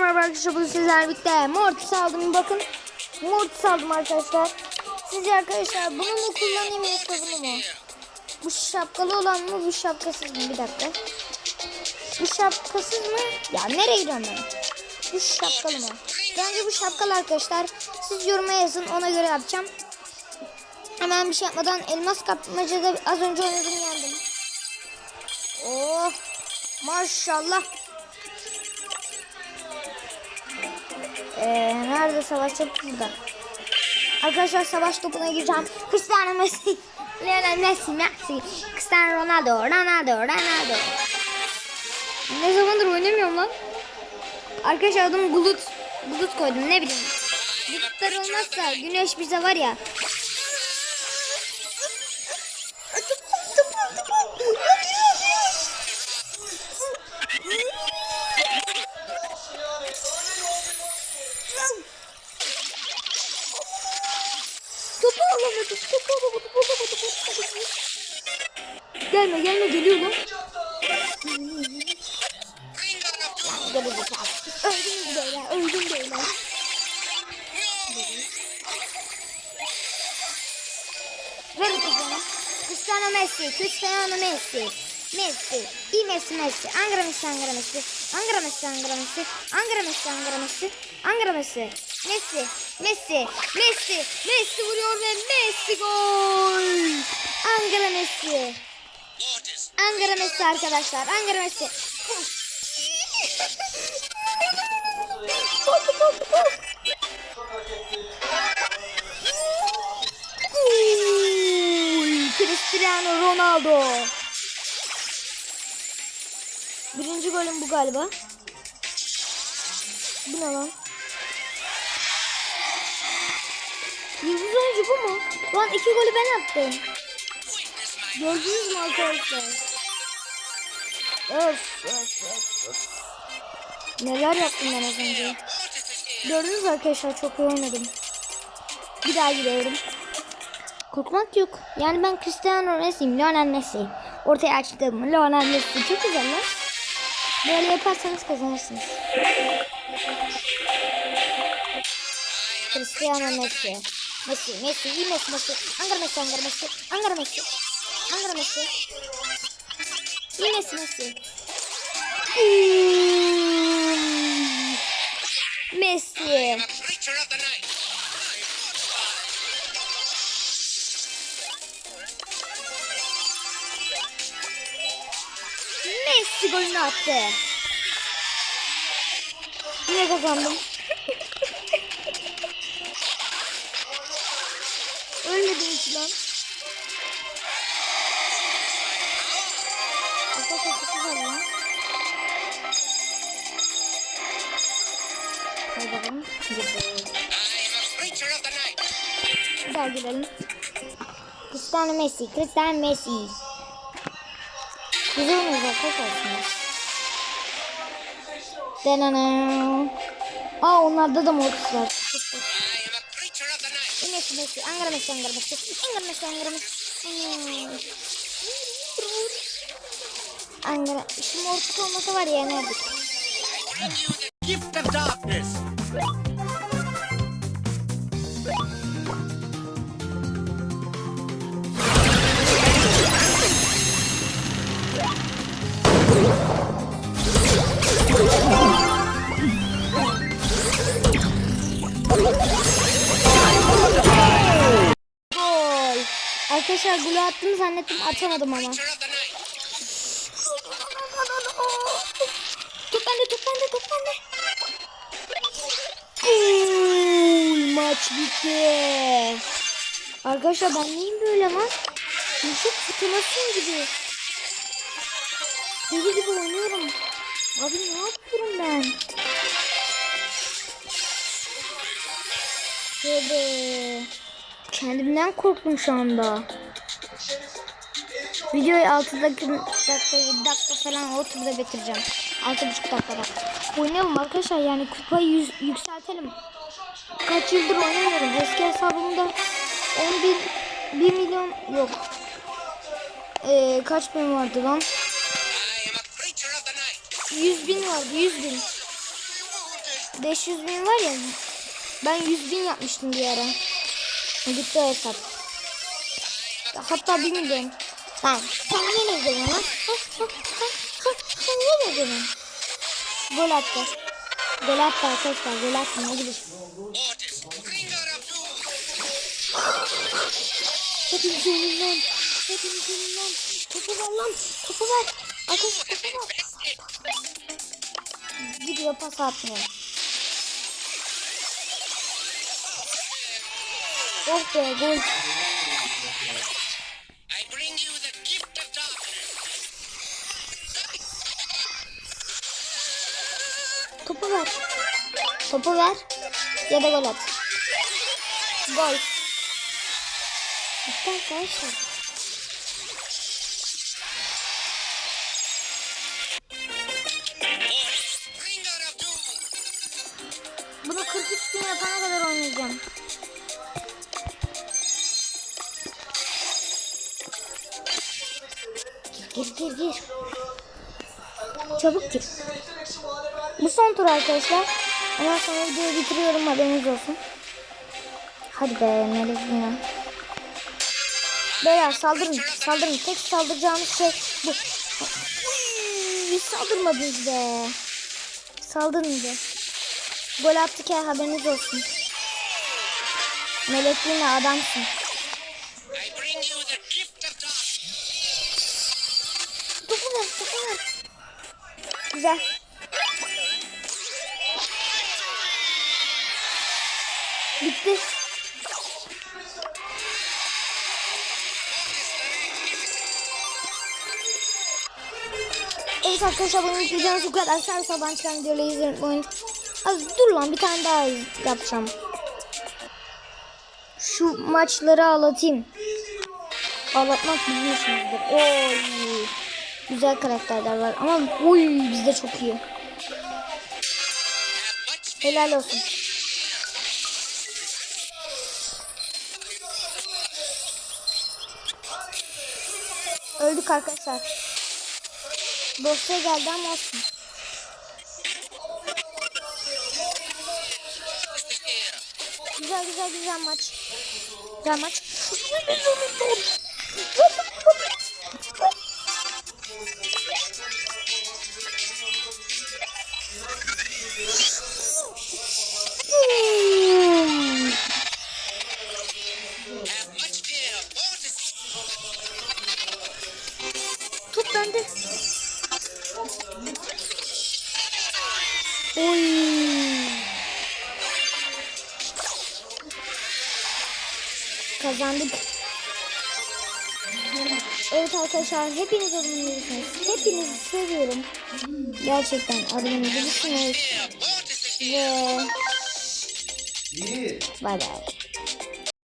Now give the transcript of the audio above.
merhaba arkadaşlar bugün sizlerle birlikte Mortis aldım bakın Mortis aldım arkadaşlar. Sizce arkadaşlar bunu mu kullanayım yoksa bunu mu? Bu şapkalı olan mı bu şapkasız mı? Bir dakika. Bu şapkasız mı? Ya nereye gidiyorum ben? Bu şapkalı mı? Bence bu şapkalı arkadaşlar. Siz yoruma yazın ona göre yapacağım. Hemen bir şey yapmadan elmas kapmacada az önce oynadım yendim. Oh maşallah Ee, nerede savaş topu burada. Arkadaşlar savaş topuna gireceğim. Cristiano Messi, Lionel Messi, Messi, Cristiano Ronaldo, Ronaldo, Ronaldo. Ne zamandır oynamıyorum lan. Arkadaşlar adım Bulut. Bulut koydum ne bileyim. Bulutlar olmazsa güneş bize var ya. Topu alamadım. Topu alamadım. Alamadım. alamadım. Gelme gelme geliyor lan. Öldünüz böyle. Öldüm böyle. Ver kızını. Cristiano Messi. Cristiano Messi. Messi. I Messi Messi. Angra Messi Angra Messi. Angra Messi Angra Messi. Angra Messi Angra Messi. Angra Messi. Messi. Messi. Messi. Messi vuruyor ve Messi gol. Angra Messi. Ankara Messi arkadaşlar. Ankara Messi. Cristiano Ronaldo. Birinci golüm bu galiba. Bu ne lan? Yıldız oyuncu bu mu? Lan iki golü ben attım. Gördünüz mü arkadaşlar? Öf öf öf öf. Neler yaptım ben az önce. Gördünüz arkadaşlar çok iyi oynadım. Bir daha gidiyorum. Korkmak yok. Yani ben Cristiano Messi'yim. Lionel Messi. Ortaya açtım. Lionel Messi. Çok güzel lan. Böyle yaparsanız kazanırsınız. Cristiano Messi. Messi, Messi, iyi Messi, Messi. Ankara Messi, Ankara Messi. Ankara Messi. Ankara Messi. İyi Messi, Messi. Messi. Messi golünü attı. Yine kazandım. Hiç lan. Arkadaşlar çok güzel lan. Hadi bakalım. Daha girelim. Cristiano Messi, Cristiano Messi. Güzel oynuyoruz arkadaşlar aslında. Denene. Aa onlarda da mortis var. Angara Messi, Angara Messi, Angara Messi, Angara Messi. Hmm. Angara, şu mortis olmasa var ya you the gift of darkness. Arkadaşlar golü attım zannettim atamadım ama. Top bende top bende top bende. Gol. Maç bitti. Arkadaşlar ben neyim böyle lan? Yusuf fırtınasın gibi. Deli gibi oynuyorum. Abi ne yapıyorum ben? Tövbe. Kendimden korktum şu anda. Videoyu 6 dakika, dakika 7 dakika falan o turda bitireceğim. 6,5 dakikada. Oynayalım arkadaşlar yani kupayı yüz, yükseltelim. Kaç yıldır oynamıyorum. Eski hesabımda 10 bin 1 milyon yok. Ee, kaç bin vardı lan? I am a creature of the night. 100 bin vardı 100 bin. 500 bin var ya. Ben 100 bin yapmıştım bir ara. Gitti hesap. Hatta 1 milyon. Lan sen niye ne geliyorsun lan? Ha, ha, ha, Sen niye ne geliyorsun? Gol attı. Gol attı arkadaşlar. Gol of doom. Hepimiz lan. Hepimiz lan. Topu ver lan. Topu ver. Arkadaşlar topu ver. Gidiyor pas atmıyor. Oh be gol. Topu ver. Topu ver. Ya da gol at. Gol. Bitti arkadaşlar. Bunu 43 gün yapana kadar oynayacağım. Gir gir gir. Çabuk gir. Bu son tur arkadaşlar. Ondan sonra videoyu bitiriyorum haberiniz olsun. Hadi be Melek ya. Beyler saldırın saldırın. Tek saldıracağımız şey bu. Hiç saldırmadınız be. Saldırın be. Gol attık ya haberiniz olsun. Melek yine adamsın. Topu ver topu ver. Güzel. Bitti. Evet arkadaşlar benim videomuz bu kadar. Sen sabah çıkan videoları izleyin. unutmayın. Az dur lan bir tane daha yapacağım. Şu maçları ağlatayım. Ağlatmak bizim işimizdir. Oy. Güzel karakterler var ama oy bizde çok iyi. Helal olsun. Öldük arkadaşlar. Dosya geldi ama olsun. Güzel güzel güzel maç. Güzel maç. Kazandık. Evet arkadaşlar hepiniz adımını bilirsiniz. Hepinizi seviyorum. Gerçekten is here. Ve bay bay.